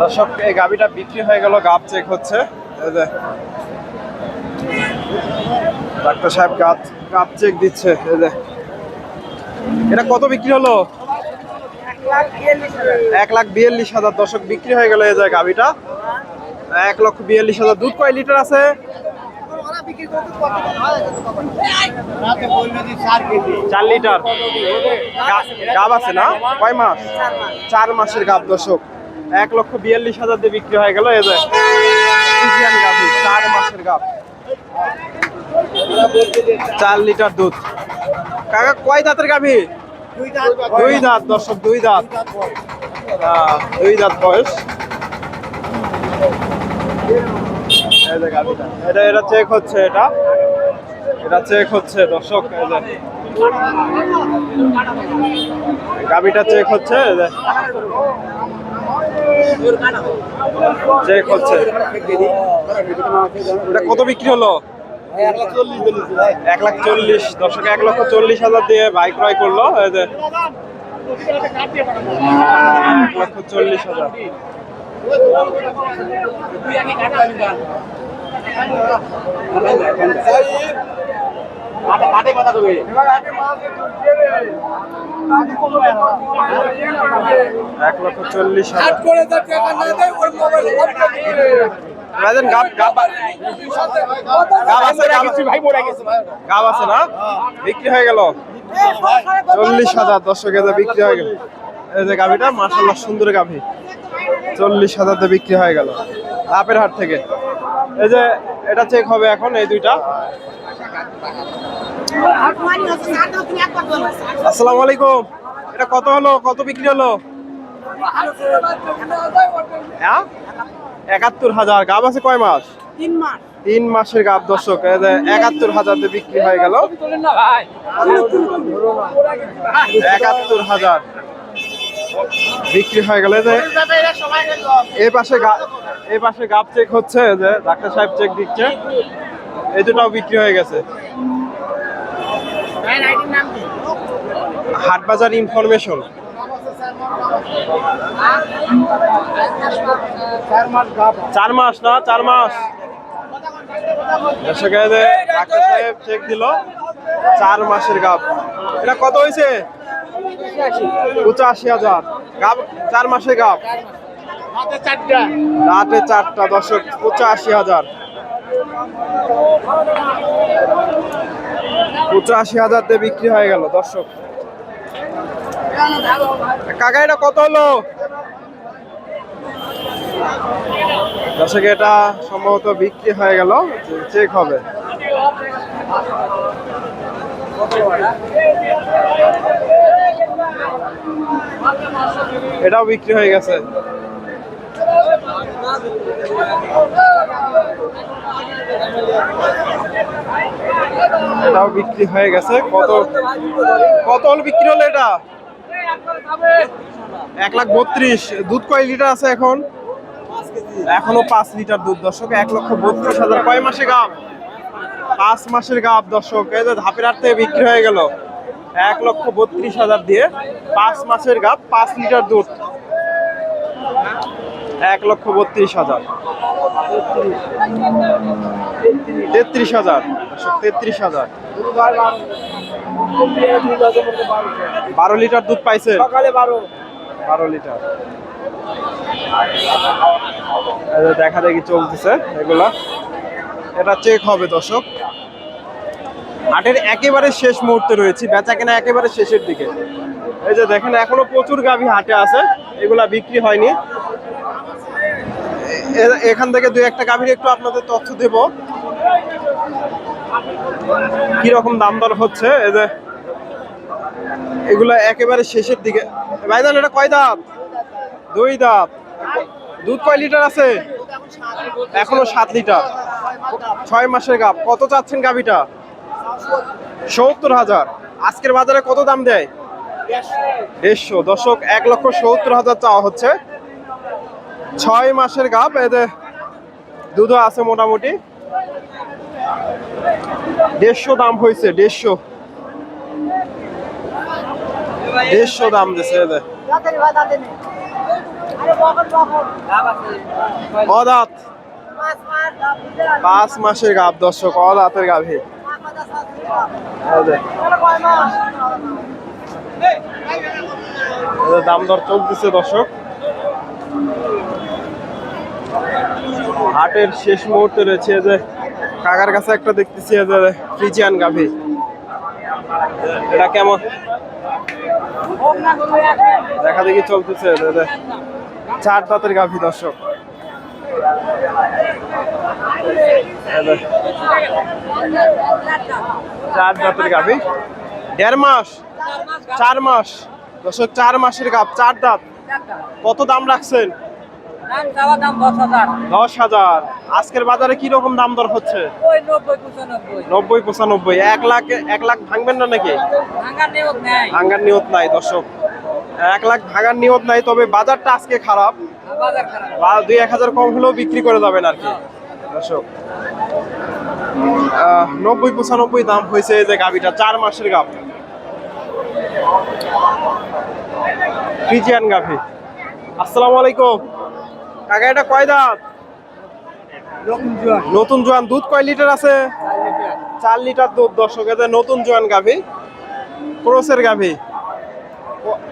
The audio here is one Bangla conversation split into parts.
দর্শক, এই গাবিটা বিক্রি হয়ে গেল গাব চেক হচ্ছে। ডাক্তার সাহেব গাছ গাব চেক দিচ্ছে এটা কত বিক্রি হলো? এক লাখ বিয়াল্লিশ হাজার। দশক বিক্রি হয়ে গেল এই যে গাবিটা এক লক্ষ বিয়াল্লিশ হাজার। দুধ কয় লিটার আছে? চার লিটার। গাব আছে না? কয় মাস? চার মাসের গাব দর্শক। এক লক্ষ বিয়াল্লিশ হাজার দিয়ে বিক্রি হয়ে গেল এই যে। গাভী, চার মাসের গাব। চার লিটার দুধ। কাকা কয় দাঁতের গাভী? দুই দাঁত। দর্শক দুই দাঁত। দুই দাঁত বয়স এই যে গাভীটা। এটা এটা চেক হচ্ছে এটা। এটা চেক হচ্ছে, দর্শক গাবিটা চেক হচ্ছে চেক হচ্ছে। এটা কত বিক্রি হলো? এক লাখ চল্লিশ, দর্শক, এক লক্ষ চল্লিশ হাজার দিয়ে বাইক ক্রয় করল এক লক্ষ চল্লিশ হাজার। গাব আছে না বিক্রি হয়ে গেল চল্লিশ হাজার। দর্শক হাজার বিক্রি হয়ে গেল এই যে গাভিটা মাসাল্লাহ সুন্দর গাভি। চল্লিশ হাজার বিক্রি হয়ে গেল। আপের হাট থেকে। এই যে এটা চেক হবে এখন, এই দুইটা। আসসালামু আলাইকুম। এটা কত হলো? কত বিক্রি হলো? হ্যাঁ? একাত্তর হাজার। গাব আছে কয় মাস? তিন মাস তিন মাসের গাব, দর্শক। একাত্তর হাজার দিয়ে বিক্রি হয়ে গেল। একাত্তর হাজার। বিক্রি হয়ে গেলে যে এই পাশে এই পাশে গাব চেক হচ্ছে যে ডাক্তার সাহেব চেক দিচ্ছে। এই দুটাও বিক্রি হয়ে গেছে। হাট বাজার ইনফরমেশন চার মাস না, চার মাস। ডাক্তার সাহেব চেক দিল, চার মাসের গাব। এটা কত হয়েছে পঁচাশি হাজার। গাব চার মাসের গাব। রাতে চারটা। দর্শক পঁচাশি হাজার। পঁচাশি হাজার দিয়ে বিক্রি হয়ে গেল দর্শক। কাকা এটা কত হলো? দর্শক এটা সম্ভবত বিক্রি হয়ে গেল চেক হবে। এটাও বিক্রি হয়ে গেছে। এটাও বিক্রি হয়ে গেছে। কত কত হল বিক্রি হলো এটা? এক লাখ বত্রিশ। দুধ কয় লিটার আছে এখন? এখনও পাঁচ লিটার দুধ, দর্শক, এক লক্ষ বত্রিশ হাজার। কয় মাসে গাব? পাঁচ মাসের গাব, দর্শক। এই যে ধাপের থেকে বিক্রি হয়ে গেল। এক লক্ষ বত্রিশ হাজার দিয়ে পাঁচ মাসের গাব পাঁচ লিটার দুধ। এক লক্ষ বত্রিশ হাজার। তেত্রিশ হাজার তেত্রিশ হাজার। বারো লিটার দুধ পাইছে? সকালে বারো। বারো লিটার। দেখা দেখি চলতেছে এগুলা। এটা চেক হবে দর্শক। হাটের একেবারে শেষ মুহূর্তে রয়েছি বেচা কেনা একেবারে শেষের দিকে। এই যে দেখেন, এখনও প্রচুর গাভী হাটে আছে, এগুলা বিক্রি হয়নি। এখান থেকে দুই একটা গাভীর একটু আপনাদের তথ্য দেব। কি রকম দাম দর হচ্ছে? এই যে, এগুলো একেবারে শেষের দিকে। ভাইজান, এটা কয় দাঁত? দুই দাঁত। দুধ কয় লিটার আছে? এখনও সাত লিটার। ছয় মাসের গাভ কত চাচ্ছেন গাভিটা? সত্তর হাজার। আজকের বাজারে কত দাম দেয়? দেড়শো। দশক এক লক্ষ সত্তর হাজার চাওয়া হচ্ছে। ছয় মাসের গাব এতে দুধও আছে মোটামুটি। দেড়শো দাম হয়েছে, দেড়শো। দেড়শো দাম দিছে এদের অদাত। পাঁচ মাসের গাভ দর্শক, অদাতের গাভী। দাম দর চলতেছে দর্শক। হাটের শেষ মুহূর্তে রয়েছে যে কাকার কাছে একটা দেখতেছি যে ফ্রিজিয়ান গাভী। এটা কেমন? দেখা দেখি চলতেছে চার দাঁতের গাভী দর্শক। চার দাঁতের গাভী দেড় মাস? চার মাস? দর্শক চার মাসের গাভ চার দাঁত। কত দাম রাখছেন? দশ হাজার। আজকের বাজারে কি রকম দাম দর হচ্ছে? নব্বই পঁচানব্বই। এক লাখ এক লাখ ভাঙবেন না নাকি? ভাঙার নিয়ত নাই দর্শক। এক লাখ ভাঙার নিয়ত নাই তবে বাজারটা আজকে খারাপ। বা দুই এক হাজার কম হলেও বিক্রি করে যাবেন আর কি। দর্শক নব্বই পঁচানব্বই দাম হয়েছে এই যে গাভিটা চার মাসের গাভ। ফ্রিজিয়ান গাভি। আসসালামু আলাইকুম। কাকা এটা কয় দাঁত? নতুন জোয়ান। দুধ কয় লিটার আছে? চার লিটার। দুধ দর্শক নতুন জোয়ান গাভি। ক্রোসের গাভি।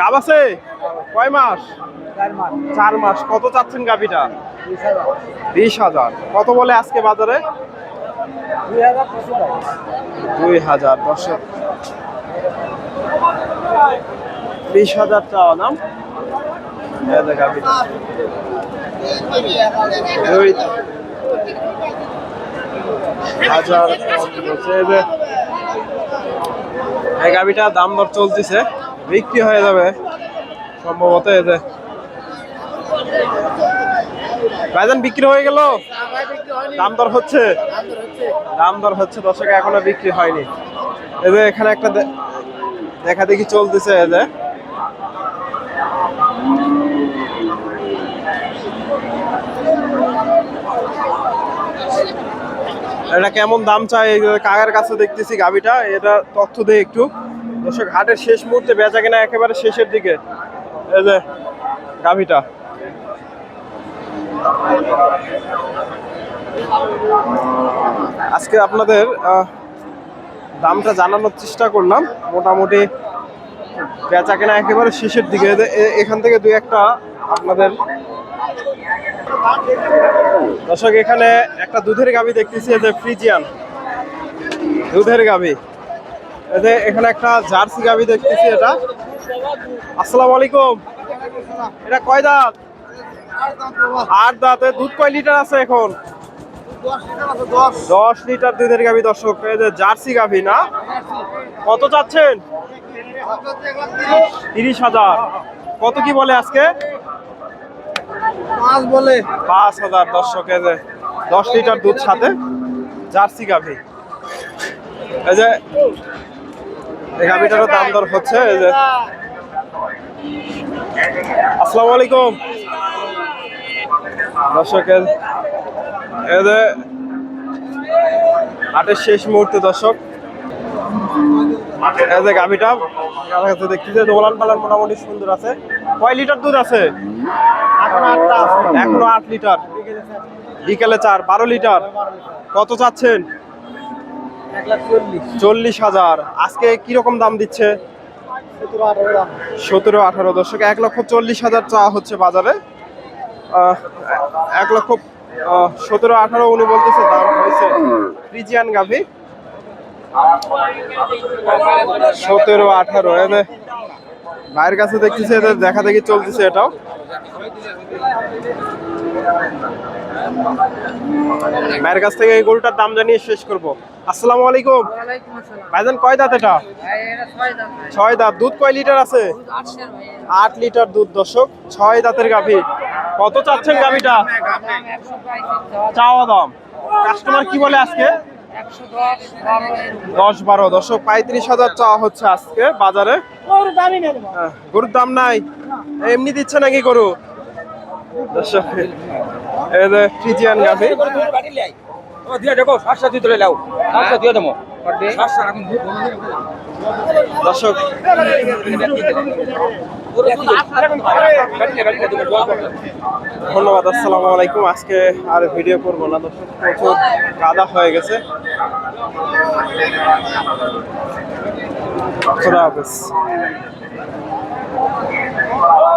গাভ আছে? কয় মাস? চার মাস। কত চাচ্ছেন গাভিটা? বিশ হাজার। কত বলে আজকে বাজারে? দুই হাজার দর্শক বিশ হাজার চাওয়া দাম দুই হাজার। এই গাভিটা দাম দর চলতেছে। বিক্রি হয়ে যাবে। সম্ভবত যে। ভাইজান, বিক্রি হয়ে গেল? দাম দর হচ্ছে? দাম দর হচ্ছে, দর্শক, এখনও বিক্রি হয়নি। এই এখানে একটা দেখা দেখি চলতেছে যে। এটা কেমন দাম চাই? কাকার কাছে দেখতেছি গাবিটা এটা তথ্য দেয় একটু। দর্শক, হাটের শেষ মুহূর্তে বেচা কিনা একেবারে শেষের দিকে। এই যে গাভিটা। আজকে আপনাদের দামটা জানানোর চেষ্টা করলাম। মোটামুটি বেচা কেনা একেবারে শেষের দিকে। এখান থেকে দুই একটা আপনাদের দর্শক, এখানে একটা দুধের গাবি দেখতেছি যে ফ্রিজিয়ান। দুধের গাবি যে এখানে একটা জার্সি গাবি দেখতেছি এটা। আসসালামু আলাইকুম। এটা কয় দাঁত? আট দাঁতে। দুধ কয় লিটার আছে এখন? দশ লিটার দুধের গাভি দর্শক। এই যে জার্সি গাভি না? কত চাচ্ছেন? তিরিশ হাজার। কত কি বলে আজকে? পাঁচ বলে। পাঁচ হাজার দর্শক। এই যে দশ লিটার দুধ সাথে জার্সি গাভি। এই যে এই গাভিটারও দাম দর হচ্ছে, এই যে। আসসালামু আলাইকুম। দর্শক, এই- যে হাটের শেষ মুহূর্তে দর্শক, এই যে গাভিটা, আমার কাছে দেখতেছে দোলান পালান মোটামুটি সুন্দর আছে। কয় লিটার দুধ আছে? এখনও আট লিটার। বিকেলে চার, বারো লিটার। কত চাচ্ছেন? চল্লিশ। হাজার। আজকে কীরকম দাম দিচ্ছে? সতেরো, আঠারো। দশক এক লক্ষ চল্লিশ হাজার চা হচ্ছে বাজারে। এক লক্ষ সতেরো, আঠারো উনি বলতেছে দাম হয়েছে ফ্রিজিয়ান গাভি। সতেরো, আঠারো এদের ভাইয়ের কাছে দেখতেছে এদের দেখা দেখি চলতেছে এটাও। ভাইয়ের কাছ থেকে এই গরুটার দাম জানিয়ে শেষ করব। আসসালামু আলাইকুম। ভাইজান কয় দাঁত এটা? ছয় দাঁত দুধ কয় লিটার আছে? আট লিটার দুধ দশক ছয় দাঁতের গাভী। কত চাচ্ছেন গাভীটা? চাওয়া দাম। কাস্টমার কি বলে আজকে? দশ বারো। দশক পঁয়ত্রিশ হাজার চাওয়া হচ্ছে আজকে বাজারে। ওর দামই নেই। রে আহ, গরুর দাম নাই। এমনি দিচ্ছে নাকি গরু? দর্শক এই ফ্রিজিয়ান গাভী। দিয়ে দেখো সাতশো দিয়ে তুলে লাও সাতশো দিয়ে দেবো। দর্শক ধন্যবাদ আসসালামু আলাইকুম। আজকে আর ভিডিও করব না দর্শক প্রচুর কাদা হয়ে গেছে। খোদা হাফেজ।